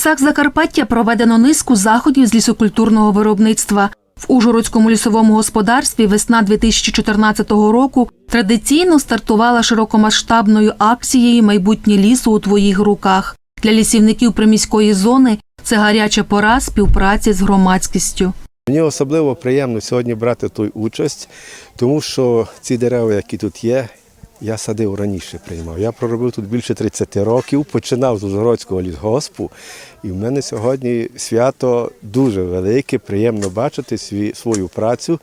лісах Закарпаття проведено низку заходів з лісокультурного виробництва. В Ужгородському лісовому господарстві весна 2014 року традиційно стартувала широкомасштабною акцією Майбутнє лісу у твоїх руках. Для лісівників приміської зони це гаряча пора співпраці з громадськістю. Мені особливо приємно сьогодні брати тут участь, тому що ці дерева, які тут є, я садив раніше приймав. Я проробив тут більше 30 років, починав з Ужгородського лісгоспу, і в мене сьогодні свято дуже велике, приємно бачити свій, свою працю.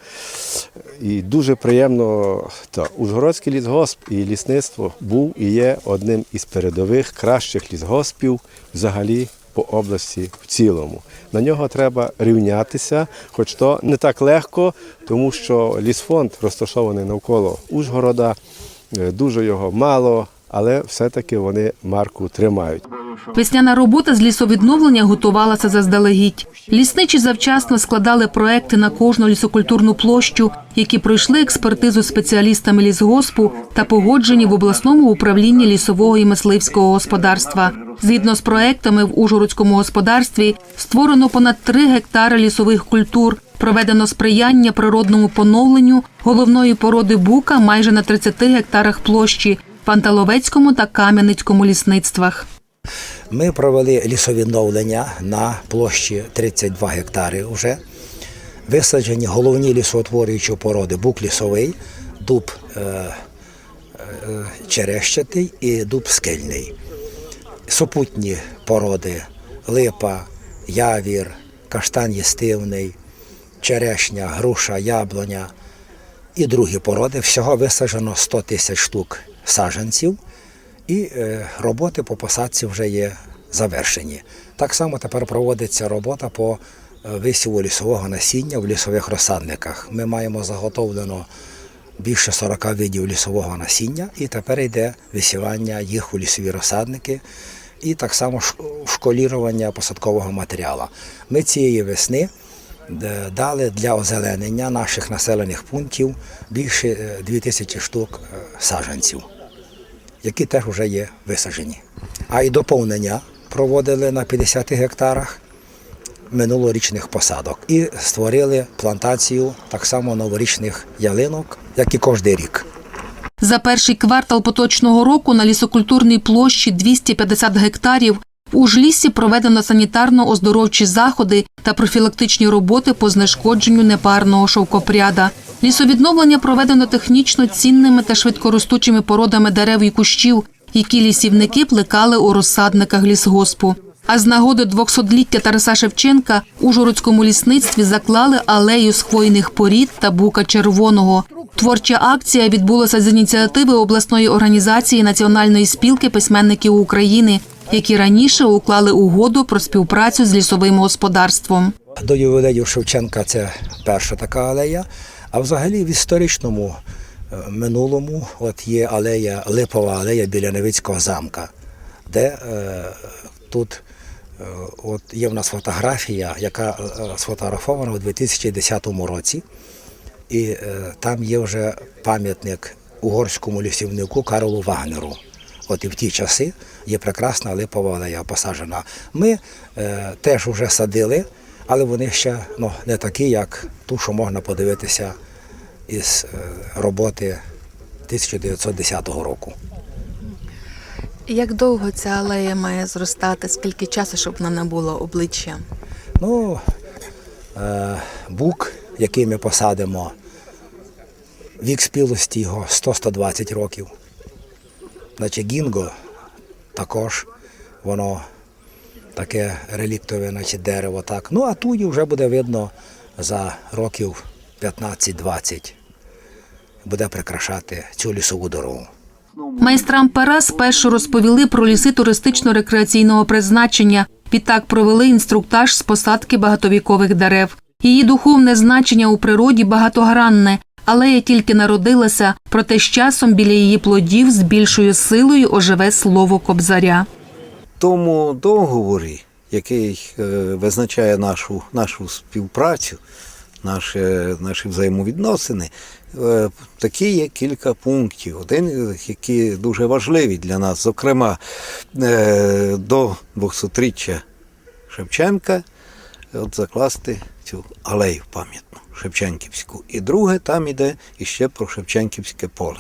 І дуже приємно, та Ужгородський лісгосп і лісництво був і є одним із передових кращих лісгоспів взагалі по області в цілому. На нього треба рівнятися, хоч то не так легко, тому що лісфонд розташований навколо Ужгорода, дуже його мало, але все-таки вони марку тримають. Весняна робота з лісовідновлення готувалася заздалегідь. Лісничі завчасно складали проекти на кожну лісокультурну площу, які пройшли експертизу спеціалістами лісгоспу та погоджені в обласному управлінні лісового і мисливського господарства. Згідно з проектами в Ужгородському господарстві створено понад 3 гектари лісових культур. Проведено сприяння природному поновленню головної породи бука майже на 30 гектарах площі в Анталовецькому та Кам'яницькому лісництвах. Ми провели лісовідновлення на площі 32 гектари вже. Висаджені головні лісоутворюючі породи бук лісовий, дуб е, е, черещатий і дуб скельний. Супутні породи липа, явір, каштан їстивний, черешня, груша, яблуня і другі породи. Всього висаджено 100 тисяч штук саджанців. І е, роботи по посадці вже є завершені. Так само тепер проводиться робота по е, висіву лісового насіння в лісових розсадниках. Ми маємо заготовлено більше 40 видів лісового насіння, і тепер йде висівання їх у лісові розсадники, і так само школірування посадкового матеріалу. Ми цієї весни е, дали для озеленення наших населених пунктів більше е, 2000 штук саджанців які теж вже є висаджені. А і доповнення проводили на 50 гектарах минулорічних посадок і створили плантацію так само новорічних ялинок, як і кожний рік. За перший квартал поточного року на лісокультурній площі 250 гектарів в Ужліссі проведено санітарно-оздоровчі заходи та профілактичні роботи по знешкодженню непарного шовкопряда. Лісовідновлення проведено технічно цінними та швидкоростучими породами дерев і кущів, які лісівники плекали у розсадниках лісгоспу. А з нагоди 200-ліття Тараса Шевченка у Ужгородському лісництві заклали алею з хвойних порід та бука червоного. Творча акція відбулася з ініціативи обласної організації Національної спілки письменників України, які раніше уклали угоду про співпрацю з лісовим господарством. До ювілею Шевченка це перша така алея. А взагалі в історичному е, минулому от є алея, липова алея біля Невицького замка, де е, тут е, от є в нас фотографія, яка е, сфотографована у 2010 році. І е, там є вже пам'ятник угорському лісівнику Карлу Вагнеру. От і в ті часи є прекрасна липова алея посаджена. Ми е, теж вже садили, але вони ще ну, не такі, як ту, що можна подивитися із е, роботи 1910 року. Як довго ця алея має зростати? Скільки часу, щоб вона набула обличчя? Ну, е, бук, який ми посадимо, вік спілості його 100-120 років. Значить, гінго також, воно таке реліктове, значить, дерево. Так. Ну, а туї вже буде видно за років 15-20. Буде прикрашати цю лісову дорогу. Майстрам пера спершу розповіли про ліси туристично-рекреаційного призначення. Відтак провели інструктаж з посадки багатовікових дерев. Її духовне значення у природі багатогранне. Алея тільки народилася, проте з часом біля її плодів з більшою силою оживе слово кобзаря. тому договорі, який е, визначає нашу, нашу співпрацю, наші, наші взаємовідносини, е, такі є кілька пунктів. Один, які дуже важливі для нас, зокрема, е, до 200-річчя Шевченка, от закласти цю алею пам'ятну Шевченківську. І друге, там іде іще про Шевченківське поле.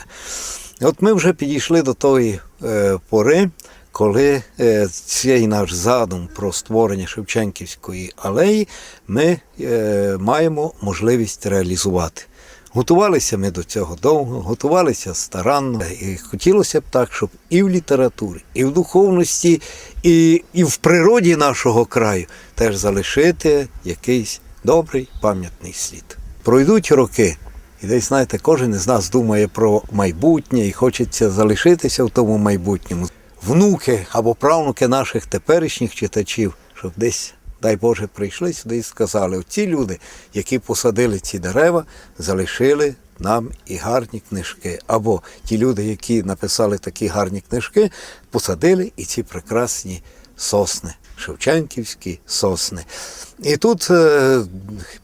От ми вже підійшли до тої е, пори, коли е, цей наш задум про створення Шевченківської алеї ми е, маємо можливість реалізувати. Готувалися ми до цього довго, готувалися старанно. І хотілося б так, щоб і в літературі, і в духовності, і, і в природі нашого краю теж залишити якийсь добрий пам'ятний слід. Пройдуть роки, і десь, знаєте, кожен із нас думає про майбутнє і хочеться залишитися в тому майбутньому. Внуки або правнуки наших теперішніх читачів, щоб десь, дай Боже, прийшли сюди і сказали: оці люди, які посадили ці дерева, залишили нам і гарні книжки. Або ті люди, які написали такі гарні книжки, посадили і ці прекрасні сосни, Шевченківські сосни. І тут е,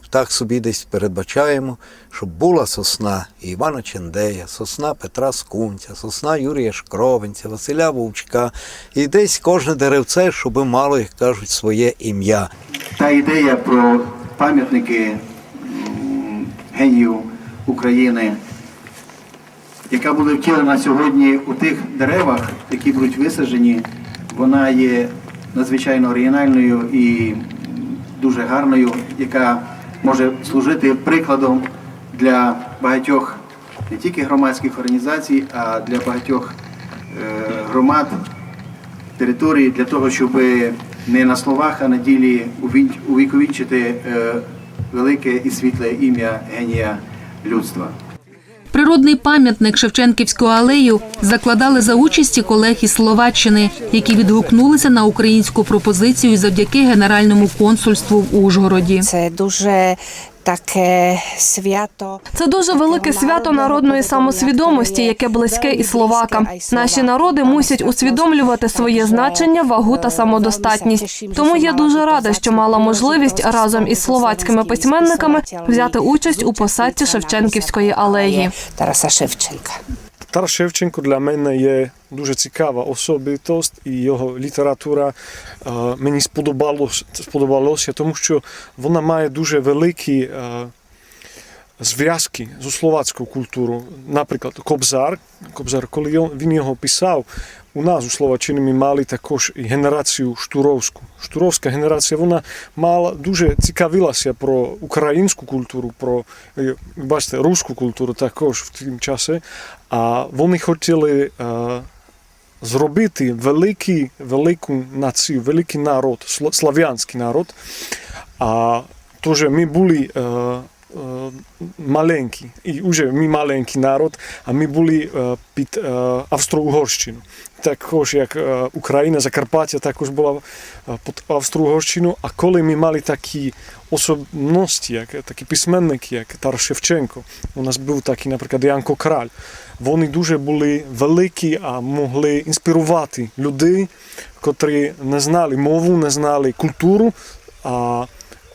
так собі десь передбачаємо, щоб була сосна Івана Чендея, сосна Петра Скунця, сосна Юрія Шкровенця, Василя Вовчка. І десь кожне деревце, щоб мало, як кажуть, своє ім'я. та ідея про пам'ятники генію України, яка буде втілена сьогодні у тих деревах, які будуть висаджені, вона є надзвичайно оригінальною і дуже гарною, яка може служити прикладом для багатьох не тільки громадських організацій, а для багатьох е, громад території для того, щоб не на словах, а на ділі увіковічити е, велике і світле ім'я генія людства. Природний пам'ятник Шевченківського алею закладали за участі колег із Словаччини, які відгукнулися на українську пропозицію завдяки Генеральному консульству в Ужгороді. Це дуже таке свято. Це дуже велике свято народної самосвідомості, яке близьке і словакам. Наші народи мусять усвідомлювати своє значення, вагу та самодостатність. Тому я дуже рада, що мала можливість разом із словацькими письменниками взяти участь у посадці Шевченківської алеї. Тараса Шевченка. Тарас Шевченко для мене є дуже цікава особистість, і його література мені сподобалося, сподобалося, тому що вона має дуже великі е, зв'язки з словацькою культурою. Наприклад, Кобзар, Кобзар, коли він його писав, у нас у Словаччині ми мали також генерацію штуровську. Штуровська генерація вона мала дуже цікавилася про українську культуру, про е, бачите, руську культуру також в тім часі. А вони хотіли е, зробити великий, велику націю, великий народ, слав'янський народ. А що ми були е, маленькі, і вже ми маленький народ, а ми були е, під е, Австро-Угорщину. Також як е, Україна, Закарпаття також була е, під Австро-Угорщину. А коли ми мали такі особливості, як такі письменники, як Тарас Шевченко, у нас був такий, наприклад, Янко Краль. Вони дуже були великі, а могли інспірувати людей, котрі не знали мову, не знали культуру. А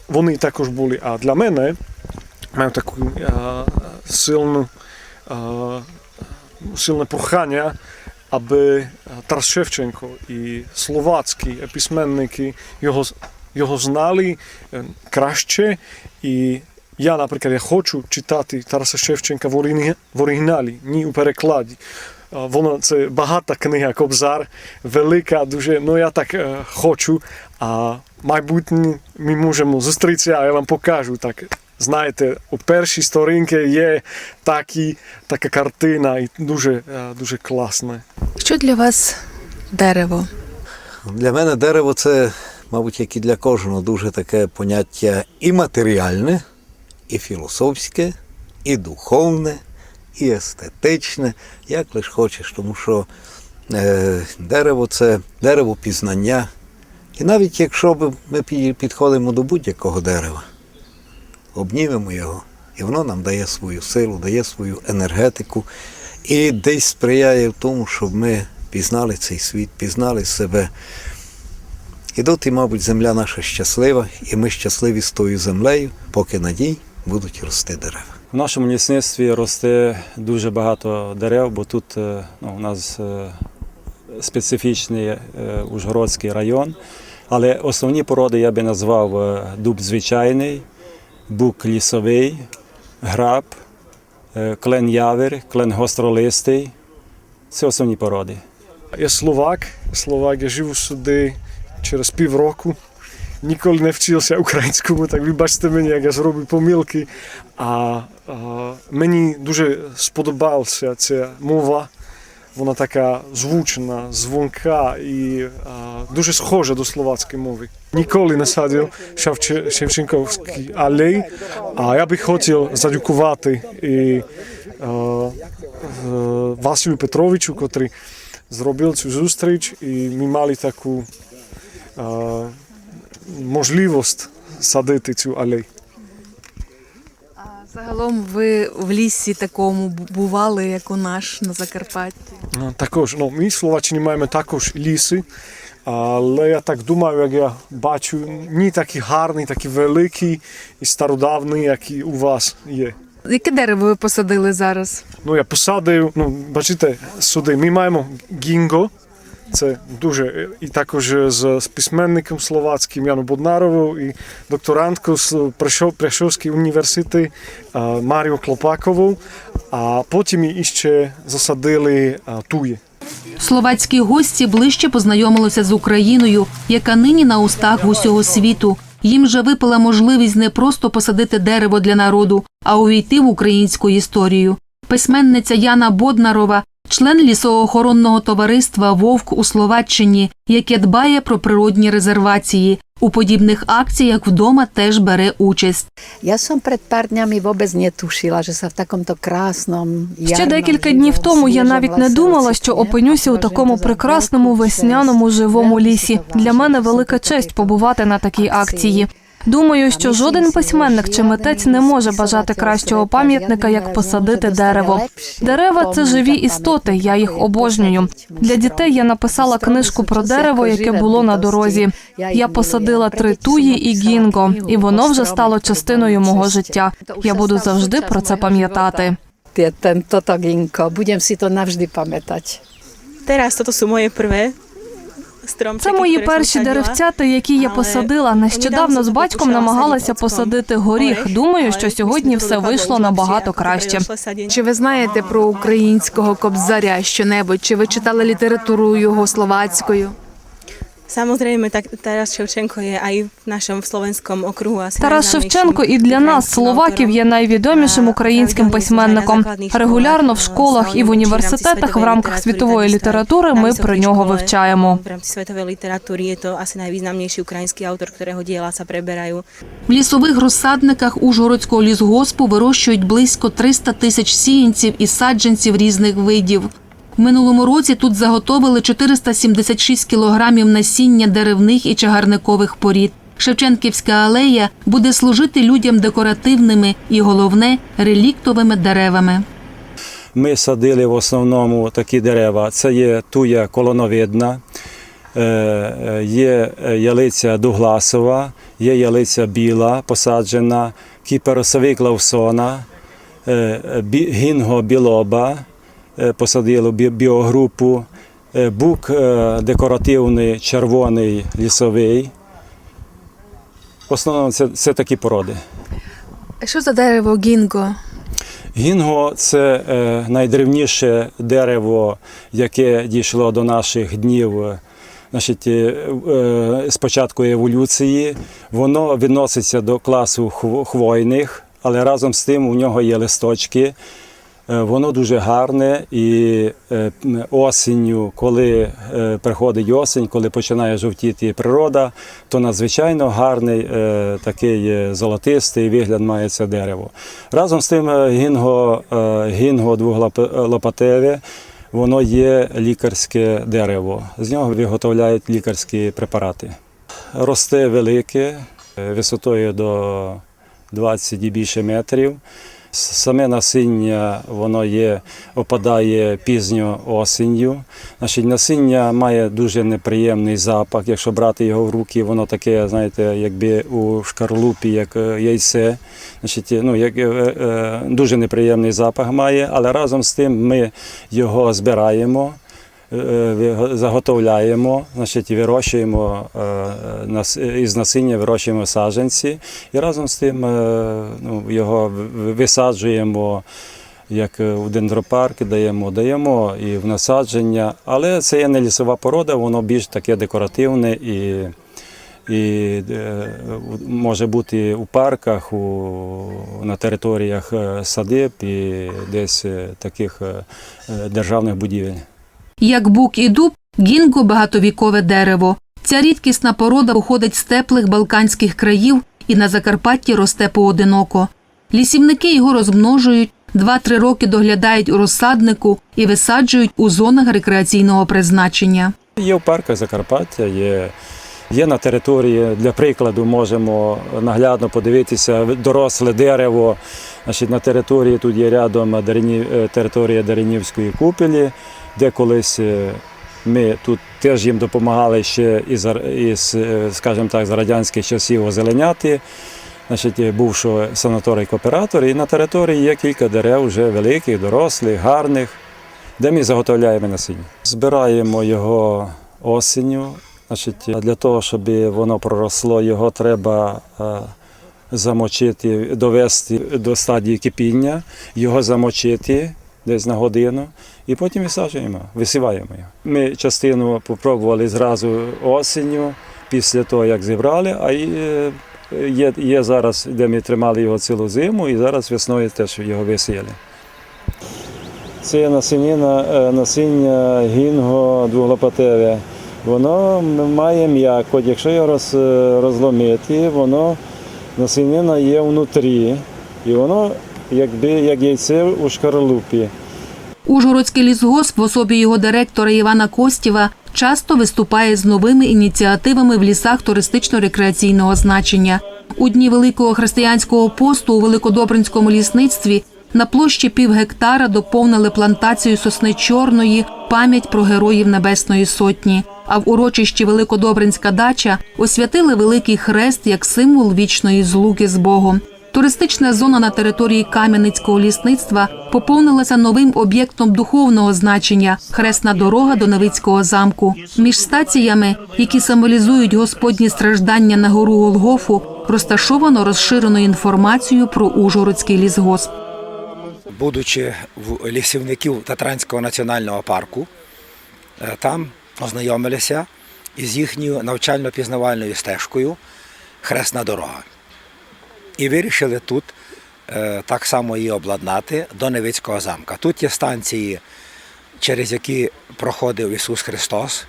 вони також були. А для мене маю таку сильну, сильне прохання, аби Тарас Шевченко і словацькі письменники його, його знали краще. І я, наприклад, я хочу читати Тараса Шевченка в, оригіналі, ні у перекладі. А, Воно це багата книга Кобзар, велика, дуже. Ну я так е, хочу. А майбутнє ми можемо зустрітися, а я вам покажу так. Знаєте, у першій сторінці є такі, така картина і дуже, е, дуже класна. Що для вас дерево? Для мене дерево це, мабуть, як і для кожного, дуже таке поняття і матеріальне, і філософське, і духовне, і естетичне, як лиш хочеш, тому що е, дерево це дерево пізнання. І навіть якщо ми підходимо до будь-якого дерева, обнімемо його, і воно нам дає свою силу, дає свою енергетику і десь сприяє в тому, щоб ми пізнали цей світ, пізнали себе. І доти, мабуть, земля наша щаслива, і ми щасливі з тою землею, поки на ній будуть рости дерева. В нашому лісництві росте дуже багато дерев, бо тут е, ну, у нас е, специфічний е, Ужгородський район. Але основні породи я би назвав дуб звичайний, бук лісовий, граб, клен явір, клен гостролистий. Це основні породи. Я Словак. Словак, я живу сюди через півроку. Ніколи не вчився українському, так вибачте мені, як я зроблю помилки. А, а мені дуже сподобалася ця мова. Вона така звучна, дзвонка і а, дуже схожа до словацької мови. Ніколи не садив Шевче- Шевченківський алей, а я би хотів задякувати і а, е, Василю Петровичу, котрий зробив цю зустріч, і ми мали таку а, можливість садити цю алею. Загалом ви в лісі такому бували, як у наш на Закарпатті. Ну, Також, ну, ми Словаччині маємо також ліси, але я так думаю, як я бачу, не такі гарні, такі великі і стародавні, як і у вас є. Яке дерево ви посадили зараз? Ну, я посадив, ну, бачите, сюди ми маємо гінго, це дуже, і також з, з письменником словацьким Яном Боднаровою і докторанткою з Прešov- Prešovський університет Маріо Клопаковою, а потім ми іще засадили а, тує. Словацькі гості ближче познайомилися з Україною, яка нині на устах усього світу. Їм же випала можливість не просто посадити дерево для народу, а увійти в українську історію. Письменниця Яна Боднарова, член лісоохоронного товариства Вовк у Словаччині, яке дбає про природні резервації. У подібних акціях вдома теж бере участь. Ja som pred pár dňami vôbec netušila, že sa v takomto krásnom Ще декілька днів тому я навіть не думала, що опинюся у такому прекрасному весняному живому лісі. Для мене велика честь побувати на такій акції. Думаю, що жоден письменник чи митець не може бажати кращого пам'ятника, як посадити дерево. Дерева це живі істоти. Я їх обожнюю. Для дітей я написала книжку про дерево, яке було на дорозі. Я посадила три туї і гінго, і воно вже стало частиною мого життя. Я буду завжди про це пам'ятати. Ten, toto ginko, budem si to navždy pamätať. Teraz toto sú moje prvé Це мої перші деревцята, які я посадила. Нещодавно з батьком намагалася посадити горіх. Думаю, що сьогодні все вийшло набагато краще. Чи ви знаєте про українського кобзаря щонебудь? Чи ви читали літературу його словацькою? Samozrejme, tak Taras Ševčenko je aj v našom slovenskom okruhu asi Тарас Шевченко і для нас, словаків, є найвідомішим українським письменником. Регулярно в школах і в університетах в рамках світової літератури ми про нього вивчаємо. V rámci svetovej literatúry je to asi najvýznamnejší ukrajinský autor, ktorého diela sa preberajú. В лісових розсадниках Ужгородського лісгоспу вирощують близько 300 тисяч сіянців і саджанців різних видів. Минулому році тут заготовили 476 кілограмів насіння деревних і чагарникових порід. Шевченківська алея буде служити людям декоративними і, головне, реліктовими деревами. Ми садили в основному такі дерева. Це є туя колоновидна, е, е, є е, ялиця дугласова, є ялиця біла посаджена, кіперосовий клавсона, е, гінго білоба, посадили біогрупу, е, бук е, декоративний червоний лісовий. В основному це, це такі породи. Що за дерево гінго? Гінго це е, найдревніше дерево, яке дійшло до наших днів. е, Значить, е, е, з початку еволюції воно відноситься до класу хвойних, але разом з тим у нього є листочки. Е, Воно дуже гарне і е, осінню, коли е, приходить осінь, коли починає жовтіти природа, то надзвичайно гарний такий золотистий вигляд має це дерево. Разом з тим гінго, гінго двоглопатеве, воно є лікарське дерево. З нього виготовляють лікарські препарати. Росте велике, висотою до 20 і більше метрів. Саме насіння воно є, опадає пізньо осінню. Значить, насіння має дуже неприємний запах. Якщо брати його в руки, воно таке, знаєте, якби у шкарлупі, як е, яйце. Значить, ну, як, е, е, дуже неприємний запах має, але разом з тим ми його збираємо. Е, ви- Заготовляємо, значить, вирощуємо е, із насіння вирощуємо саджанці, і разом з тим е, ну, його висаджуємо як е, в дендропарк, даємо, даємо і в насадження. Але це є не лісова порода, воно більш таке декоративне і, і е, може бути у парках, у, на територіях е, садиб і десь е, таких е, е, державних будівель. Як бук і дуб, гінго – багатовікове дерево. Ця рідкісна порода походить з теплих балканських країв і на Закарпатті росте поодиноко. Лісівники його розмножують, 2-3 роки доглядають у розсаднику і висаджують у зонах рекреаційного призначення. Є в парках Закарпаття, є, є на території, для прикладу, можемо наглядно подивитися доросле дерево. Значить, на території тут є рядом Дарині- е, територія Даринівської купелі, де колись е, ми тут теж їм допомагали ще із, із е, скажімо так, з радянських часів озеленяти. Значить, є бувшого санаторій кооператор, і на території є кілька дерев вже великих, дорослих, гарних де ми заготовляємо насіння. Збираємо його осінню. Значить, для того, щоб воно проросло, його треба е, замочити, довести до стадії кипіння, його замочити десь на годину, і потім висаджуємо, висіваємо його. Ми частину спробували зразу осінню, після того, як зібрали, а е, є, є зараз, де ми тримали його цілу зиму, і зараз весною теж його висіяли. Це насіння, е, насіння гінго двоглопатеве. Воно має м'якоть. Якщо його роз, е, розломити, воно насіння є внутрі. І воно якби як яйце у шкарлупі. Ужгородський лісгосп в особі його директора Івана Костєва часто виступає з новими ініціативами в лісах туристично-рекреаційного значення. У дні Великого християнського посту у Великодобринському лісництві на площі пів гектара доповнили плантацію сосни чорної пам'ять про героїв Небесної Сотні. А в урочищі Великодобринська дача освятили великий хрест як символ вічної злуки з Богом. Туристична зона на території Кам'яницького лісництва поповнилася новим об'єктом духовного значення хресна дорога до Невицького замку. Між стаціями, які символізують господні страждання на гору Голгофу, розташовано розширену інформацію про Ужгородський лісгосп. будучи в лісівників Татранського національного парку, е, там ознайомилися із їхньою навчально-пізнавальною стежкою Хресна дорога. І вирішили тут е, так само її обладнати до Невицького замка. Тут є станції, через які проходив Ісус Христос,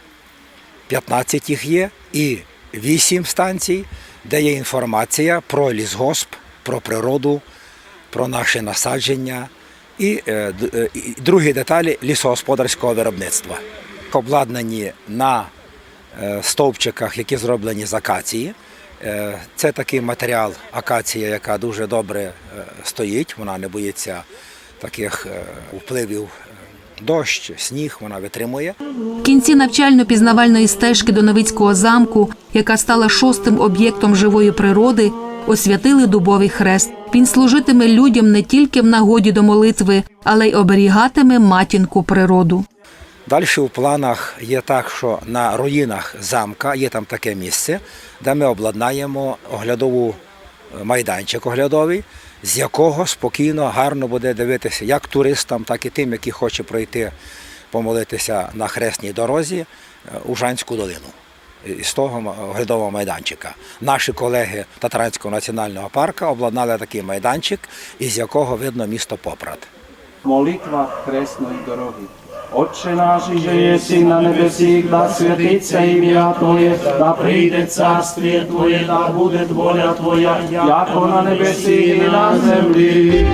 15 їх є, і 8 станцій, де є інформація про лісгосп, про природу, про наше насадження і, е, е, другі деталі лісогосподарського виробництва. Обладнані на стовпчиках, які зроблені з акації. Е, Це такий матеріал акація, яка дуже добре е, стоїть, вона не боїться таких е, впливів. Дощ, сніг вона витримує. В кінці навчально-пізнавальної стежки до Новицького замку, яка стала шостим об'єктом живої природи, освятили дубовий хрест. Він служитиме людям не тільки в нагоді до молитви, але й оберігатиме матінку природу. Далі в планах є так, що на руїнах замка є там таке місце, де ми обладнаємо оглядову е, майданчик оглядовий, з якого спокійно, гарно буде дивитися як туристам, так і тим, які хоче пройти помолитися на хресній дорозі е, Ужанську долину. І з того оглядового майданчика. Наші колеги Татаранського національного парку обладнали такий майданчик, із якого видно місто Попрат. Molitva kresnoj dorogi. Отче наш, že єси на nebesích, da святиться ім'я Твоє, да прийде царствие Твоє, да буде воля Твоя, яко на небесі і на землі.